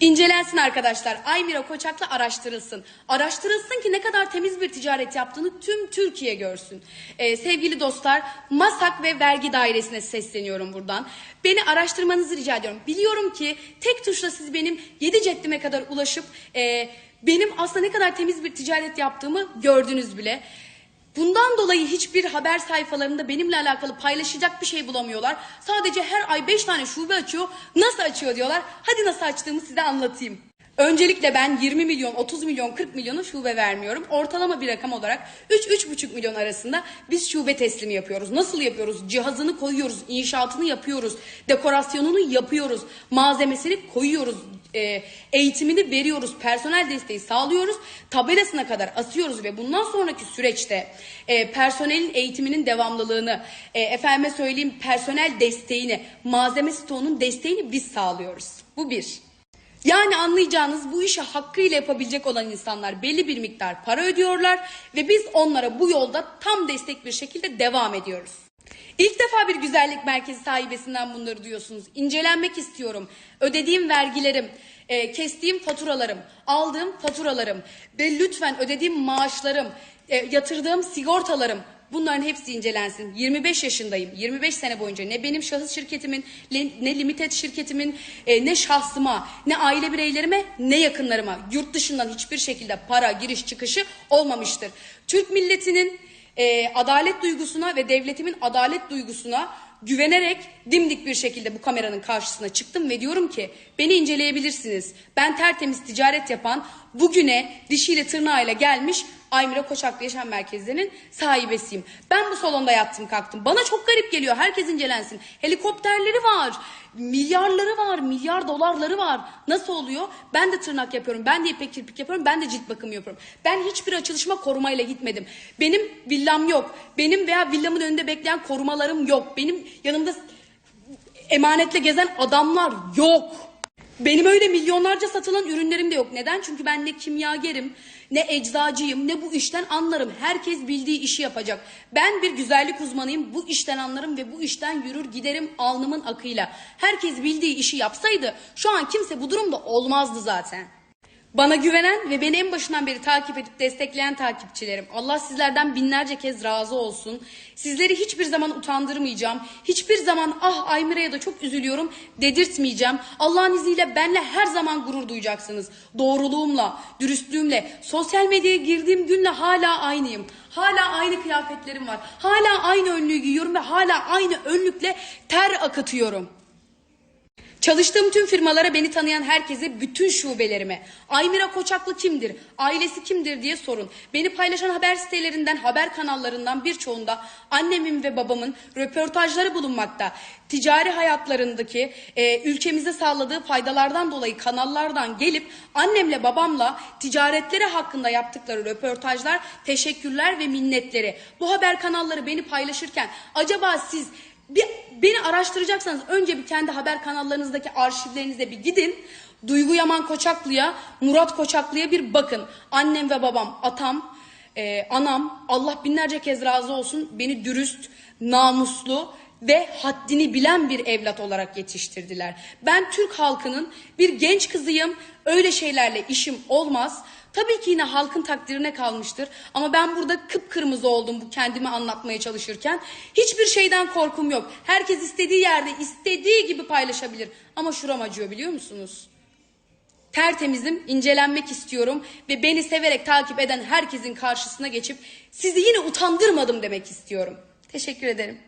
İncelensin arkadaşlar. Aymira Koçak'la araştırılsın. Araştırılsın ki ne kadar temiz bir ticaret yaptığını tüm Türkiye görsün. Ee, sevgili dostlar, MASAK ve Vergi Dairesi'ne sesleniyorum buradan. Beni araştırmanızı rica ediyorum. Biliyorum ki tek tuşla siz benim yedi ceddime kadar ulaşıp e, benim aslında ne kadar temiz bir ticaret yaptığımı gördünüz bile. Bundan dolayı hiçbir haber sayfalarında benimle alakalı paylaşacak bir şey bulamıyorlar. Sadece her ay 5 tane şube açıyor. Nasıl açıyor diyorlar. Hadi nasıl açtığımı size anlatayım. Öncelikle ben 20 milyon, 30 milyon, 40 milyonu şube vermiyorum. Ortalama bir rakam olarak 3-3,5 milyon arasında biz şube teslimi yapıyoruz. Nasıl yapıyoruz? Cihazını koyuyoruz, inşaatını yapıyoruz, dekorasyonunu yapıyoruz, malzemesini koyuyoruz, e, eğitimini veriyoruz, personel desteği sağlıyoruz, tabelasına kadar asıyoruz ve bundan sonraki süreçte e, personelin eğitiminin devamlılığını, e, efendime söyleyeyim personel desteğini, malzeme stoğunun desteğini biz sağlıyoruz. Bu bir. Yani anlayacağınız bu işi hakkıyla yapabilecek olan insanlar belli bir miktar para ödüyorlar ve biz onlara bu yolda tam destek bir şekilde devam ediyoruz. İlk defa bir güzellik merkezi sahibesinden bunları duyuyorsunuz. İncelenmek istiyorum. Ödediğim vergilerim, e, kestiğim faturalarım, aldığım faturalarım ve lütfen ödediğim maaşlarım, e, yatırdığım sigortalarım Bunların hepsi incelensin. 25 yaşındayım. 25 sene boyunca ne benim şahıs şirketimin, ne- limited şirketimin, e, ne şahsıma, ne aile bireylerime, ne yakınlarıma yurt dışından hiçbir şekilde para giriş çıkışı olmamıştır. Türk milletinin e, adalet duygusuna ve devletimin adalet duygusuna güvenerek dimdik bir şekilde bu kameranın karşısına çıktım ve diyorum ki beni inceleyebilirsiniz. Ben tertemiz ticaret yapan bugüne dişiyle tırnağıyla gelmiş Aymira Koçaklı Yaşam Merkezlerinin sahibesiyim. Ben bu salonda yattım kalktım. Bana çok garip geliyor. Herkes incelensin. Helikopterleri var. Milyarları var. Milyar dolarları var. Nasıl oluyor? Ben de tırnak yapıyorum. Ben de ipek kirpik yapıyorum. Ben de cilt bakımı yapıyorum. Ben hiçbir açılışma korumayla gitmedim. Benim villam yok. Benim veya villamın önünde bekleyen korumalarım yok. Benim yanımda emanetle gezen adamlar yok. Benim öyle milyonlarca satılan ürünlerim de yok. Neden? Çünkü ben ne kimyagerim, ne eczacıyım, ne bu işten anlarım. Herkes bildiği işi yapacak. Ben bir güzellik uzmanıyım. Bu işten anlarım ve bu işten yürür giderim alnımın akıyla. Herkes bildiği işi yapsaydı şu an kimse bu durumda olmazdı zaten. Bana güvenen ve beni en başından beri takip edip destekleyen takipçilerim. Allah sizlerden binlerce kez razı olsun. Sizleri hiçbir zaman utandırmayacağım. Hiçbir zaman ah Aymira'ya da çok üzülüyorum dedirtmeyeceğim. Allah'ın izniyle benle her zaman gurur duyacaksınız. Doğruluğumla, dürüstlüğümle, sosyal medyaya girdiğim günle hala aynıyım. Hala aynı kıyafetlerim var. Hala aynı önlüğü giyiyorum ve hala aynı önlükle ter akıtıyorum. Çalıştığım tüm firmalara beni tanıyan herkese, bütün şubelerime Aymira Koçaklı kimdir, ailesi kimdir diye sorun. Beni paylaşan haber sitelerinden, haber kanallarından birçoğunda annemin ve babamın röportajları bulunmakta. Ticari hayatlarındaki e, ülkemize sağladığı faydalardan dolayı kanallardan gelip annemle babamla ticaretleri hakkında yaptıkları röportajlar, teşekkürler ve minnetleri. Bu haber kanalları beni paylaşırken acaba siz bir, beni araştıracaksanız önce bir kendi haber kanallarınızdaki arşivlerinize bir gidin. Duygu Yaman Koçaklı'ya, Murat Koçaklı'ya bir bakın. Annem ve babam, atam, e, anam, Allah binlerce kez razı olsun beni dürüst, namuslu ve haddini bilen bir evlat olarak yetiştirdiler. Ben Türk halkının bir genç kızıyım. Öyle şeylerle işim olmaz. Tabii ki yine halkın takdirine kalmıştır. Ama ben burada kıpkırmızı oldum bu kendimi anlatmaya çalışırken. Hiçbir şeyden korkum yok. Herkes istediği yerde istediği gibi paylaşabilir. Ama şuram acıyor biliyor musunuz? Tertemizim, incelenmek istiyorum ve beni severek takip eden herkesin karşısına geçip sizi yine utandırmadım demek istiyorum. Teşekkür ederim.